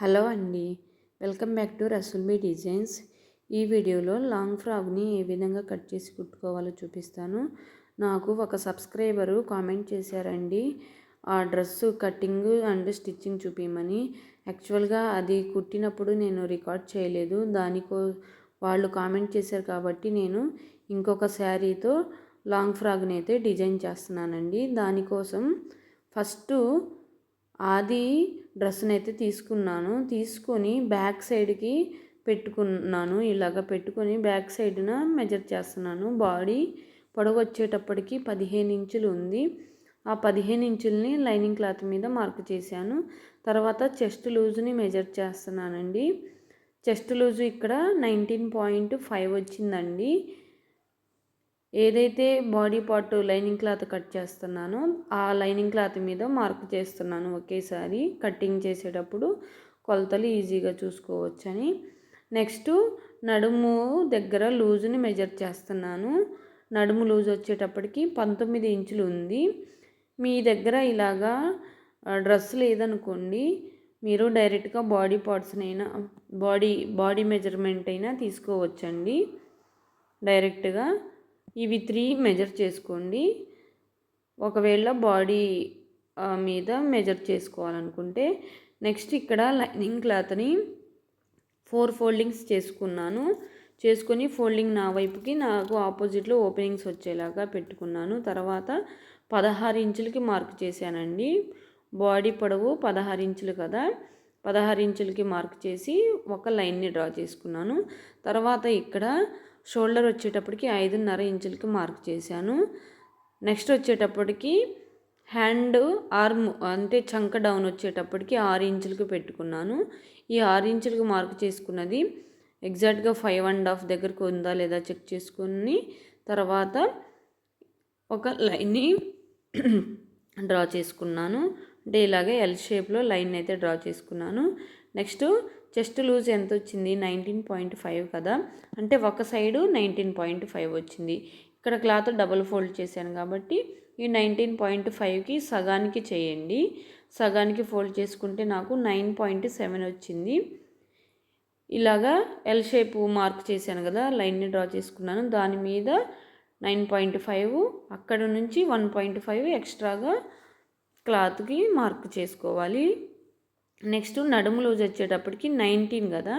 Hello అండి. Welcome back to Rasulbi designs. ఈ వీడియోలో లాంగ్ ఫ్రాక్ని ఏ విధంగా కట్ చేసి కుట్టుకోవాలో చూపిస్తాను. నాకు ఒక సబ్స్క్రైబరు కామెంట్ చేశారండి. ఆ డ్రెస్సు కటింగ్ అండ్ స్టిచ్చింగ్ చూపించమని యాక్చువల్గా అది కుట్టినప్పుడు నేను రికార్డ్ చేయలేదు. దానికో వాళ్ళు కామెంట్ చేశారు కాబట్టి నేను ఇంకొక శారీతో లాంగ్ ఫ్రాక్ని అయితే డిజైన్ చేస్తున్నానండి. దానికోసం ఫస్ట్ ఆది డ్రెస్ని అయితే తీసుకున్నాను. తీసుకొని బ్యాక్ సైడ్కి పెట్టుకున్నాను. ఇలాగ పెట్టుకొని బ్యాక్ సైడ్న మెజర్ చేస్తున్నాను. బాడీ పొడవు వచ్చేటప్పటికి పదిహేను ఇంచులు ఉంది. ఆ పదిహేను ఇంచుల్ని లైనింగ్ క్లాత్ మీద మార్క్ చేశాను. తర్వాత చెస్ట్ లూజ్ని మెజర్ చేస్తున్నానండి. చెస్ట్ లూజు ఇక్కడ నైన్టీన్ పాయింట్ ఫైవ్ వచ్చిందండి. ఏదైతే body part lining cloth cut చేస్తున్నానో ఆ లైనింగ్ క్లాత్ మీద మార్క్ చేస్తున్నాను ఒకేసారి కటింగ్ చేసేటప్పుడు కొలతలు ఈజీగా చూసుకోవచ్చని. నెక్స్ట్ నడుము దగ్గర లూజుని మెజర్ చేస్తున్నాను. నడుము లూజ్ వచ్చేటప్పటికి పంతొమ్మిది ఇంచులు ఉంది. మీ దగ్గర ఇలాగా డ్రెస్ లేదనుకోండి మీరు డైరెక్ట్గా బాడీ పార్ట్స్నైనా బాడీ బాడీ మెజర్మెంట్ అయినా తీసుకోవచ్చండి. డైరెక్ట్గా ఇవి త్రీ మెజర్ చేసుకోండి. ఒకవేళ బాడీ మీద మెజర్ చేసుకోవాలనుకుంటే నెక్స్ట్ ఇక్కడ లైనింగ్ క్లాత్ని ఫోర్ ఫోల్డింగ్స్ చేసుకున్నాను. చేసుకొని ఫోల్డింగ్ నా వైపుకి నాకు ఆపోజిట్లో ఓపెనింగ్స్ వచ్చేలాగా పెట్టుకున్నాను. తర్వాత పదహారు ఇంచులకి మార్క్ చేశానండి. బాడీ పొడవు పదహారు ఇంచులు కదా. పదహారు ఇంచులకి మార్క్ చేసి ఒక లైన్ని డ్రా చేసుకున్నాను. తర్వాత ఇక్కడ షోల్డర్ వచ్చేటప్పటికి ఐదున్నర ఇంచులకి మార్క్ చేశాను. నెక్స్ట్ వచ్చేటప్పటికి హ్యాండ్ ఆర్మ్ అంటే చంక డౌన్ వచ్చేటప్పటికి ఆరు ఇంచులకి పెట్టుకున్నాను. ఈ ఆరు ఇంచులకు మార్క్ చేసుకున్నది ఎగ్జాక్ట్గా ఫైవ్ అండ్ హాఫ్ దగ్గరకు ఉందా లేదా చెక్ చేసుకుని తర్వాత ఒక లైన్ని డ్రా చేసుకున్నాను. అంటే ఇలాగే ఎల్ షేప్లో లైన్ అయితే డ్రా చేసుకున్నాను. నెక్స్ట్ చెస్ట్ లూజ్ ఎంత వచ్చింది నైన్టీన్ పాయింట్ ఫైవ్ కదా. అంటే ఒక సైడు నైన్టీన్ పాయింట్ ఫైవ్ వచ్చింది. ఇక్కడ క్లాత్ డబుల్ ఫోల్డ్ చేశాను కాబట్టి ఈ నైన్టీన్ పాయింట్ ఫైవ్కి సగానికి చేయండి. సగానికి ఫోల్డ్ చేసుకుంటే నాకు నైన్ పాయింట్ సెవెన్ వచ్చింది. ఇలాగా ఎల్ షేప్ మార్క్ చేశాను కదా లైన్ని డ్రా చేసుకున్నాను. దాని మీద నైన్ పాయింట్ ఫైవ్ అక్కడ నుంచి వన్ పాయింట్ ఫైవ్ ఎక్స్ట్రాగా క్లాత్కి మార్క్ చేసుకోవాలి. నెక్స్ట్ నడుము లూజ్ వచ్చేటప్పటికి నైన్టీన్ కదా.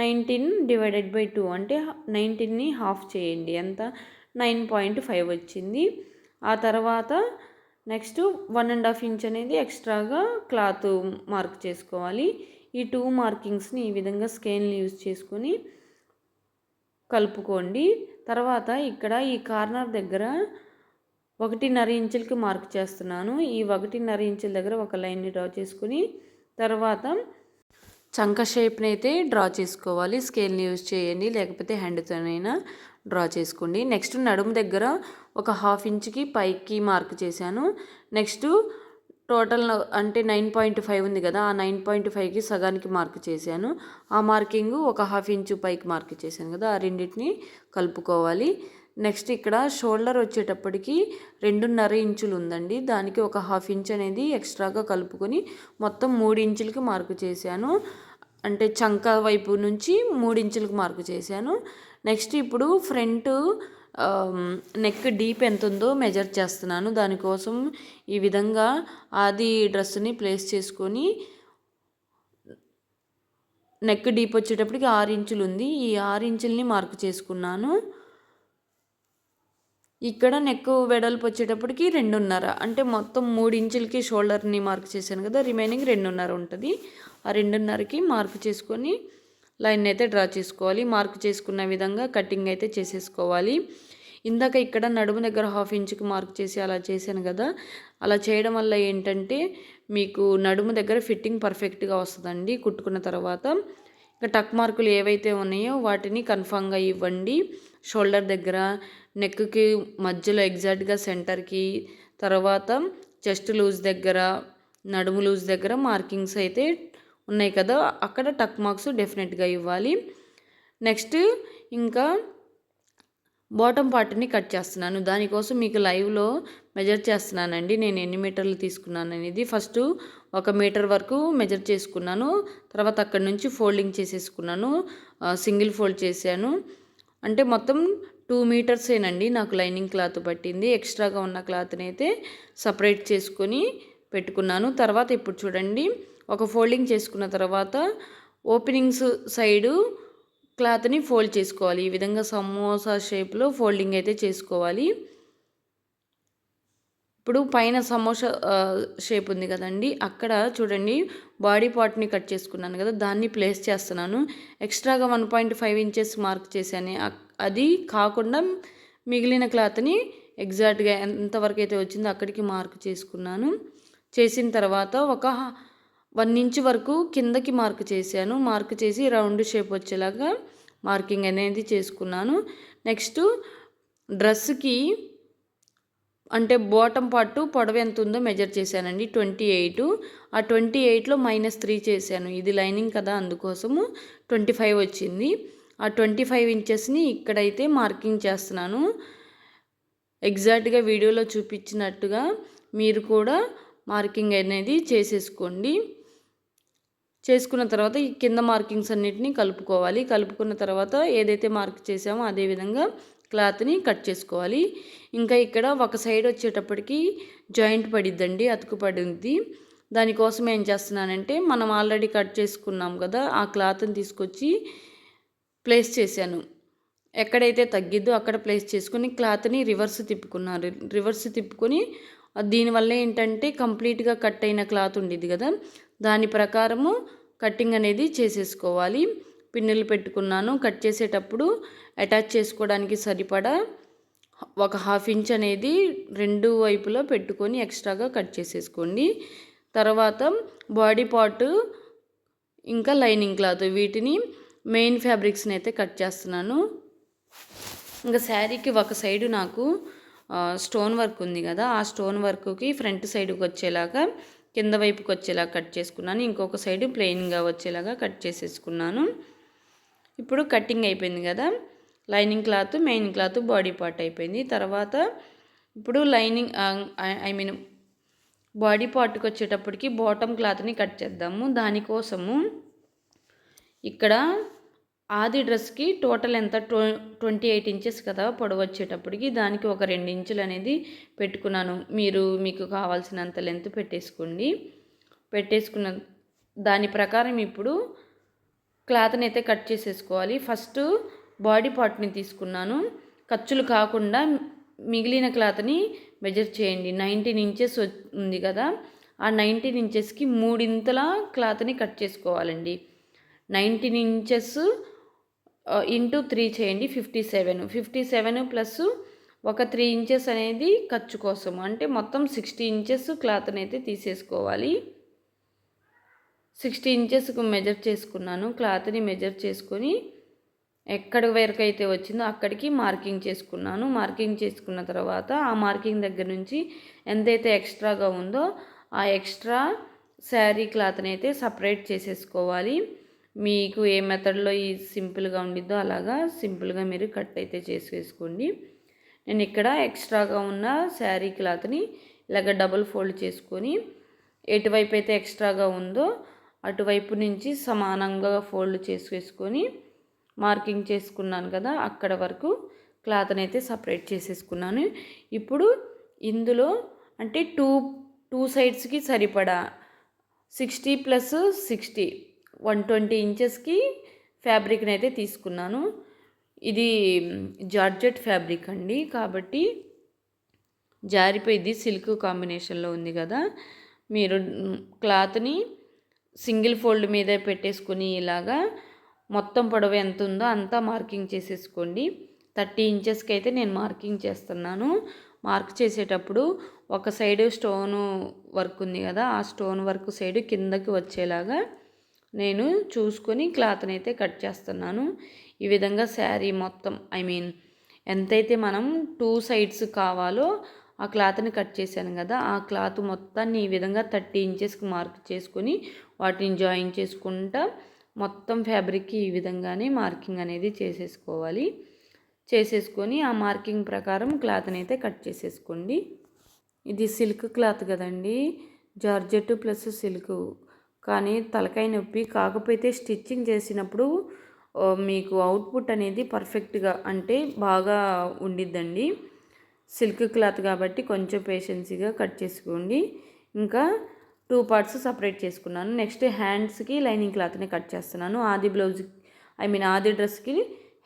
నైన్టీన్ డివైడెడ్ బై టూ అంటే నైన్టీన్ని హాఫ్ చేయండి. ఎంత? నైన్ పాయింట్ ఫైవ్ వచ్చింది. ఆ తర్వాత next one and half inch అనేది ఎక్స్ట్రాగా క్లాత్ మార్క్ చేసుకోవాలి. ఈ టూ మార్కింగ్స్ని ఈ విధంగా స్కేల్ని యూజ్ చేసుకొని కలుపుకోండి. తర్వాత ఇక్కడ ఈ కార్నర్ దగ్గర ఒకటిన్నర ఇంచులకి మార్క్ చేస్తున్నాను. ఈ ఒకటిన్నర ఇంచుల దగ్గర ఒక లైన్ని డ్రా చేసుకుని తర్వాత చంక షేప్ని అయితే డ్రా చేసుకోవాలి. స్కేల్ని యూజ్ చేయండి. లేకపోతే హ్యాండ్తోనైనా డ్రా చేసుకోండి. నెక్స్ట్ నడుము దగ్గర ఒక హాఫ్ ఇంచ్కి పైకి మార్క్ చేశాను. నెక్స్ట్ టోటల్ అంటే నైన్ పాయింట్ ఫైవ్ ఉంది కదా ఆ నైన్ పాయింట్ ఫైవ్కి సగానికి మార్క్ చేశాను. ఆ మార్కింగ్ ఒక హాఫ్ ఇంచు పైకి మార్క్ చేశాను కదా ఆ రెండింటిని కలుపుకోవాలి. నెక్స్ట్ ఇక్కడ షోల్డర్ వచ్చేటప్పటికి రెండున్నర ఇంచులు ఉందండి. దానికి ఒక హాఫ్ ఇంచ్ అనేది ఎక్స్ట్రాగా కలుపుకొని మొత్తం మూడు ఇంచులకి మార్కు చేశాను. అంటే చంక వైపు నుంచి మూడు ఇంచులకు మార్కు చేశాను. నెక్స్ట్ ఇప్పుడు ఫ్రంట్ నెక్ డీప్ ఎంత ఉందో మెజర్ చేస్తున్నాను. దానికోసం ఈ విధంగా ఆది డ్రెస్ని ప్లేస్ చేసుకొని నెక్ డీప్ వచ్చేటప్పటికి ఆరు ఇంచులు ఉంది. ఈ ఆరు ఇంచుల్ని మార్కు చేసుకున్నాను. ఇక్కడ నెక్ వెడల్పు వచ్చేటప్పటికి రెండున్నర. అంటే మొత్తం మూడు ఇంచులకి షోల్డర్ని మార్క్ చేశాను కదా రిమైనింగ్ రెండున్నర ఉంటుంది. ఆ రెండున్నరకి మార్క్ చేసుకొని లైన్ అయితే డ్రా చేసుకోవాలి. మార్క్ చేసుకున్న విధంగా కటింగ్ అయితే చేసేసుకోవాలి. ఇందాక ఇక్కడ నడుము దగ్గర హాఫ్ ఇంచుకి మార్క్ చేసి అలా చేశాను కదా అలా చేయడం వల్ల ఏంటంటే మీకు నడుము దగ్గర ఫిట్టింగ్ పర్ఫెక్ట్గా వస్తుందండి కుట్టుకున్న తర్వాత. ఇంకా టక్ మార్కులు ఏవైతే ఉన్నాయో వాటిని కన్ఫామ్గా ఇవ్వండి. షోల్డర్ దగ్గర నెక్కి మధ్యలో ఎగ్జాక్ట్గా సెంటర్కి తర్వాత చెస్ట్ లూజ్ దగ్గర నడుము లూజ్ దగ్గర మార్కింగ్స్ అయితే ఉన్నాయి కదా అక్కడ టక్ మార్క్స్ డెఫినెట్గా ఇవ్వాలి. నెక్స్ట్ ఇంకా బాటమ్ పార్ట్ని కట్ చేస్తున్నాను. దానికోసం మీకు లైవ్లో మెజర్ చేస్తున్నానండి. నేను ఎన్ని మీటర్లు తీసుకున్నాను అనేది. ఫస్ట్ ఒక మీటర్ వరకు మెజర్ చేసుకున్నాను. తర్వాత అక్కడ నుంచి ఫోల్డింగ్ చేసేసుకున్నాను. సింగిల్ ఫోల్డ్ చేశాను. అంటే మొత్తం టూ మీటర్సేనండి నాకు లైనింగ్ క్లాత్ పట్టింది. ఎక్స్ట్రాగా ఉన్న క్లాత్ని అయితే సపరేట్ చేసుకొని పెట్టుకున్నాను. తర్వాత ఇప్పుడు చూడండి ఒక ఫోల్డింగ్ చేసుకున్న తర్వాత ఓపెనింగ్స్ సైడు క్లాత్ని ఫోల్డ్ చేసుకోవాలి. ఈ విధంగా సమోసా షేప్లో ఫోల్డింగ్ అయితే చేసుకోవాలి. ఇప్పుడు పైన సమోసా షేప్ ఉంది కదండి. అక్కడ చూడండి బాడీ పార్ట్ని కట్ చేసుకున్నాను కదా దాన్ని ప్లేస్ చేస్తున్నాను. ఎక్స్ట్రాగా one point five inches mark చేశాను. అది కాకుండా మిగిలిన క్లాత్ని ఎగ్జాక్ట్గా ఎంతవరకు అయితే వచ్చిందో అక్కడికి మార్క్ చేసుకున్నాను. చేసిన తర్వాత ఒక వన్ ఇంచ్ వరకు కిందకి మార్క్ చేశాను. మార్క్ చేసి రౌండ్ షేప్ వచ్చేలాగా మార్కింగ్ అనేది చేసుకున్నాను. నెక్స్ట్ డ్రెస్కి అంటే బాటమ్ పార్ట్ పొడవ ఎంత ఉందో మెజర్ చేశానండి. ట్వంటీ ఎయిట్ ఆ ట్వంటీ ఎయిట్లో మైనస్ త్రీ చేశాను. ఇది లైనింగ్ కదా అందుకోసము ట్వంటీ ఫైవ్ వచ్చింది. ఆ ట్వంటీ ఫైవ్ ఇంచెస్ని ఇక్కడైతే మార్కింగ్ చేస్తున్నాను. ఎగ్జాక్ట్గా వీడియోలో చూపించినట్టుగా మీరు కూడా మార్కింగ్ అనేది చేసేసుకోండి. చేసుకున్న తర్వాత ఈ కింద మార్కింగ్స్ అన్నిటిని కలుపుకోవాలి. కలుపుకున్న తర్వాత ఏదైతే మార్క్ చేసామో అదే విధంగా క్లాత్ని కట్ చేసుకోవాలి. ఇంకా ఇక్కడ ఒక సైడ్ వచ్చేటప్పటికి జాయింట్ పడిద్దండి అతుకు పడింది. దానికోసం ఏం చేస్తున్నానంటే మనం ఆల్రెడీ కట్ చేసుకున్నాం కదా ఆ క్లాత్ని తీసుకొచ్చి ప్లేస్ చేశాను. ఎక్కడైతే తగ్గిద్దో అక్కడ ప్లేస్ చేసుకుని క్లాత్ని రివర్స్ తిప్పుకున్నారు రివర్స్ తిప్పుకొని దీనివల్ల ఏంటంటే కంప్లీట్గా కట్ అయిన క్లాత్ ఉండేది కదా దాని ప్రకారము కటింగ్ అనేది చేసేసుకోవాలి. పిన్నులు పెట్టుకున్నాను. కట్ చేసేటప్పుడు అటాచ్ చేసుకోవడానికి సరిపడా ఒక హాఫ్ ఇంచ్ అనేది రెండు వైపులో పెట్టుకొని ఎక్స్ట్రాగా కట్ చేసేసుకోండి. తర్వాత బాడీ పార్ట్ ఇంకా లైనింగ్ క్లాత్ వీటిని మెయిన్ ఫ్యాబ్రిక్స్ని అయితే కట్ చేస్తున్నాను. ఇంకా శారీకి ఒక సైడు నాకు స్టోన్ వర్క్ ఉంది కదా ఆ స్టోన్ వర్క్కి ఫ్రంట్ సైడ్కి వచ్చేలాగా కింద వైపుకి వచ్చేలా కట్ చేసుకున్నాను. ఇంకొక సైడ్ ప్లెయిన్గా వచ్చేలాగా కట్ చేసేసుకున్నాను. ఇప్పుడు కటింగ్ అయిపోయింది కదా. Lining cloth main cloth body part అయిపోయింది. తర్వాత ఇప్పుడు లైనింగ్ ఐ మీన్ బాడీ పార్ట్కి వచ్చేటప్పటికి బాటమ్ క్లాత్ని కట్ చేద్దాము. దానికోసము ఇక్కడ ఆది డ్రెస్కి టోటల్ ఎంత? ట్వ ట్వంటీ ఎయిట్ ఇంచెస్ కదా పొడవు వచ్చేటప్పటికి. దానికి ఒక రెండు ఇంచులు అనేది పెట్టుకున్నాను. మీరు మీకు కావాల్సినంత లెంత్ పెట్టేసుకోండి. పెట్టేసుకున్న దాని ప్రకారం ఇప్పుడు క్లాత్ని అయితే కట్ చేసేసుకోవాలి. ఫస్ట్ బాడీ పార్ట్ని తీసుకున్నాను. ఖర్చులు కాకుండా మిగిలిన క్లాత్ని మెజర్ చేయండి. నైన్టీన్ ఇంచెస్ ఉంది కదా. ఆ నైన్టీన్ ఇంచెస్కి మూడింతల క్లాత్ని కట్ చేసుకోవాలండి. నైన్టీన్ ఇంచెస్ ఇంటూ త్రీ చేయండి fifty seven. Fifty seven plus ఒక త్రీ ఇంచెస్ అనేది ఖర్చు కోసం. అంటే మొత్తం సిక్స్టీ ఇంచెస్ క్లాత్ని అయితే తీసేసుకోవాలి. సిక్స్టీ ఇంచెస్కు మెజర్ చేసుకున్నాను. క్లాత్ని మెజర్ చేసుకొని ఎక్కడ వరకు అయితే వచ్చిందో అక్కడికి మార్కింగ్ చేసుకున్నాను. మార్కింగ్ చేసుకున్న తర్వాత ఆ మార్కింగ్ దగ్గర నుంచి ఎంతైతే ఎక్స్ట్రాగా ఉందో ఆ ఎక్స్ట్రా శారీ క్లాత్ని అయితే సపరేట్ చేసేసుకోవాలి. మీకు ఏ మెథడ్లో ఈ సింపుల్గా ఉండిద్దో అలాగా సింపుల్గా మీరు కట్ అయితే చేసేసుకోండి. నేను ఇక్కడ ఎక్స్ట్రాగా ఉన్న శారీ క్లాత్ని ఇలాగ డబుల్ ఫోల్డ్ చేసుకొని ఎటువైపు అయితే ఎక్స్ట్రాగా ఉందో అటువైపు నుంచి సమానంగా ఫోల్డ్ చేసేసుకొని మార్కింగ్ చేసుకున్నాను కదా అక్కడ వరకు క్లాత్ని అయితే సపరేట్ చేసేసుకున్నాను. ఇప్పుడు ఇందులో అంటే టూ టూ సైడ్స్కి సరిపడా sixty plus sixty one twenty ఇంచెస్కి ఫ్యాబ్రిక్ని అయితే తీసుకున్నాను. ఇది జార్జెట్ ఫ్యాబ్రిక్ అండి. కాబట్టి జారిపోయింది సిల్క్ కాంబినేషన్లో ఉంది కదా మీరు క్లాత్ని సింగిల్ ఫోల్డ్ మీదే పెట్టేసుకుని ఇలాగా మొత్తం పొడవు ఎంత ఉందో అంతా మార్కింగ్ చేసేసుకోండి. థర్టీ ఇంచెస్కి అయితే నేను మార్కింగ్ చేస్తున్నాను. మార్క్ చేసేటప్పుడు ఒక సైడ్ స్టోను వర్క్ ఉంది కదా ఆ స్టోన్ వర్క్ సైడ్ కిందకి వచ్చేలాగా నేను చూసుకొని క్లాత్ని అయితే కట్ చేస్తున్నాను. ఈ విధంగా శారీ మొత్తం ఐ మీన్ ఎంతైతే మనం టూ సైడ్స్ కావాలో ఆ క్లాత్ని కట్ చేశాను కదా ఆ క్లాత్ మొత్తాన్ని ఈ విధంగా థర్టీ ఇంచెస్కి మార్క్ చేసుకొని వాటిని జాయిన్ చేసుకుంటా. మొత్తం ఫ్యాబ్రిక్కి ఈ విధంగానే మార్కింగ్ అనేది చేసేసుకోవాలి. చేసేసుకొని ఆ మార్కింగ్ ప్రకారం క్లాత్ని అయితే కట్ చేసేసుకోండి. ఇది సిల్క్ క్లాత్ కదండి. Georgette plus silk. కానీ తలకాయ నొప్పి కాకపోతే స్టిచ్చింగ్ చేసినప్పుడు మీకు అవుట్పుట్ అనేది పర్ఫెక్ట్గా అంటే బాగా ఉండిద్దండి. సిల్క్ క్లాత్ కాబట్టి కొంచెం పేషెన్సీగా కట్ చేసుకోండి. ఇంకా టూ పార్ట్స్ సపరేట్ చేసుకున్నాను. నెక్స్ట్ హ్యాండ్స్కి లైనింగ్ క్లాత్ని కట్ చేస్తున్నాను. ఆది బ్లౌజ్ ఐ మీన్ ఆది డ్రెస్కి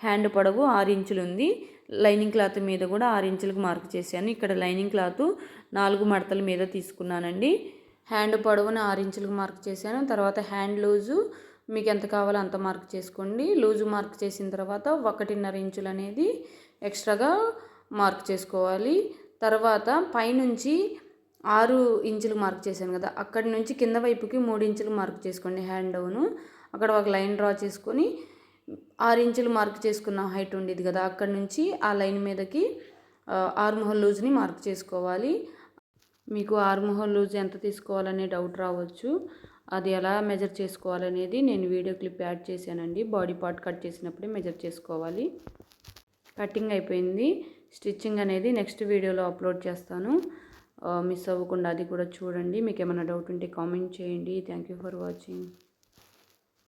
హ్యాండ్ పొడవు ఆరు ఇంచులు ఉంది. లైనింగ్ క్లాత్ మీద కూడా ఆరు ఇంచులకు మార్క్ చేశాను. ఇక్కడ లైనింగ్ క్లాత్ నాలుగు మడతల మీద తీసుకున్నానండి. హ్యాండ్ పొడవున ఆరు ఇంచులకు మార్క్ చేశాను. తర్వాత హ్యాండ్ లూజు మీకు ఎంత కావాలో అంత మార్క్ చేసుకోండి. లూజు మార్క్ చేసిన తర్వాత ఒకటిన్నర ఇంచులు అనేది ఎక్స్ట్రాగా మార్క్ చేసుకోవాలి. తర్వాత పైనుంచి ఆరు ఇంచులు మార్క్ చేశాను కదా అక్కడి నుంచి కింద వైపుకి మూడు ఇంచులు మార్క్ చేసుకోండి హ్యాండ్ డౌను. అక్కడ ఒక లైన్ డ్రా చేసుకొని ఆరు ఇంచులు మార్క్ చేసుకున్న హైట్ ఉండేది కదా అక్కడి నుంచి ఆ లైన్ మీదకి ఆరు లూజ్ని మార్క్ చేసుకోవాలి. మీకు ఆరు లూజ్ ఎంత తీసుకోవాలనే డౌట్ రావచ్చు. అది ఎలా మెజర్ చేసుకోవాలనేది నేను వీడియో క్లిప్ యాడ్ చేశానండి. బాడీ పార్ట్ కట్ చేసినప్పుడే మెజర్ చేసుకోవాలి. కటింగ్ అయిపోయింది. స్టిచ్చింగ్ అనేది నెక్స్ట్ వీడియోలో అప్లోడ్ చేస్తాను. మిస్ అవ్వకుండా అది కూడా చూడండి. మీకు ఏమైనా డౌట్ ఉంటే కామెంట్ చేయండి. Thank you for watching